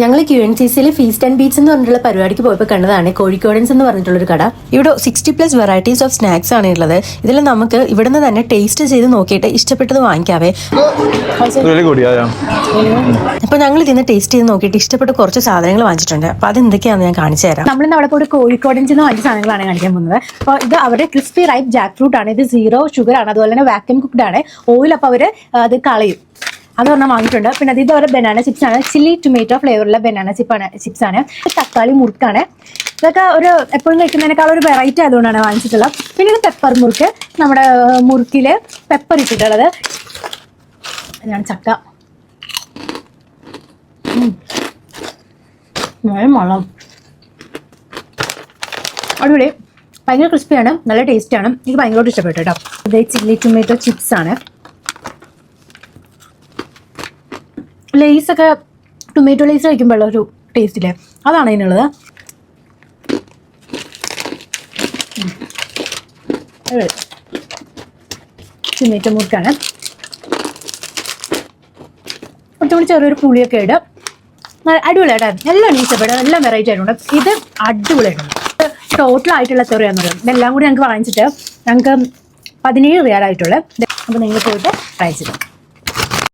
ഞങ്ങൾ Q N C സിയിൽ feast and beats എന്ന് പറഞ്ഞിട്ടുള്ള പരിപാടിക്ക് പോയപ്പോൾ കണ്ടതാണ് കോഴിക്കോടൻസ് എന്ന് പറഞ്ഞിട്ടുള്ളൊരു കട. ഇവിടെ sixty plus varieties of snacks ആണ് ഉള്ളത്. ഇതിൽ നമുക്ക് ഇവിടുന്ന് തന്നെ ടേസ്റ്റ് ചെയ്ത് നോക്കിയിട്ട് ഇഷ്ടപ്പെട്ടത് വാങ്ങിക്കാവേ. അപ്പൊ അപ്പോൾ ഞങ്ങൾ ഇതിന്ന് ടേസ്റ്റ് ചെയ്ത് നോക്കിയിട്ട് ഇഷ്ടപ്പെട്ട കുറച്ച് സാധനങ്ങൾ വാങ്ങിച്ചിട്ടുണ്ട്. അപ്പോൾ അത് എന്തൊക്കെയാണെന്ന് ഞാൻ കാണിച്ചു തരാം. നമ്മളിന്ന് അവിടെ പോയി കോഴിക്കോടൻസ് എന്ന് വാങ്ങിയ സാധനങ്ങളാണ് കാണിക്കാൻ പോകുന്നത്. അപ്പോൾ ഇത് അവരുടെ ക്രിസ്പി റൈപ്പ് ജാക്ക് ഫ്രൂട്ട് ആണ്. ഇത് സീറോ ഷുഗർ ആണ്. അതുപോലെ തന്നെ വാക്യൂം കുക്ക്ഡ് ആണ്. ഓയിൽ അപ്പൊ അവർ അത് കളയും. അത് ഒരെണ്ണം വാങ്ങിയിട്ടുണ്ട്. പിന്നെ ഇത് അവരുടെ ബനാന ചിപ്സ് ആണ്. ചില്ലി ടൊമാറ്റോ ഫ്ലേവറുള്ള ബനാന ചിപ്പാണ് ചിപ്സ് ആണ് തക്കാളി മുറുക്കാണ്. ഇതൊക്കെ ഒരു എപ്പോഴും കഴിക്കുന്നതിനേക്കാൾ ഒരു വെറൈറ്റി ആയതുകൊണ്ടാണ് വാങ്ങിച്ചിട്ടുള്ളത്. പിന്നെ ഇത് പെപ്പർ മുറുക്ക്. നമ്മുടെ മുറുക്കിൽ പെപ്പർ ഇട്ടിട്ടുള്ളത്. ഇതാണ് ചക്ക. മണം. അടിപൊളി. ഭയങ്കര ക്രിസ്പിയാണ് നല്ല ടേസ്റ്റാണ് എനിക്ക് ഭയങ്കരമായിട്ട് ഇഷ്ടപ്പെട്ടു കേട്ടോ. ചില്ലി ടൊമാറ്റോ ചിപ്സ് ആണ്. ലേസ് ഒക്കെ ടൊമാറ്റോ ലേസ് കഴിക്കുമ്പോഴുള്ള ഒരു ടേസ്റ്റില്ലേ അതാണ് അതിനുള്ളത്. ടൊമാറ്റോ മുറുക്കാണ്. കുറച്ചും കൂടി ചെറിയൊരു പുളിയൊക്കെ ഇടാം. അടിപൊളിയായിട്ടാണ് എല്ലാം ഇഷ്ടപ്പെടും എല്ലാം വെറൈറ്റി ആയിട്ടുണ്ട്. ഇത് അടിപൊളിയായിട്ടുണ്ട്. ടോട്ടൽ ആയിട്ടുള്ള എത്ര രൂപയെന്ന് പറയും ഇതെല്ലാം കൂടി ഞങ്ങൾക്ക് വാങ്ങിച്ചിട്ട് ഞങ്ങൾക്ക് പതിനേഴ് റിയാലായിട്ടുള്ളത് അപ്പോൾ നിങ്ങൾ പോയിട്ട് ട്രൈ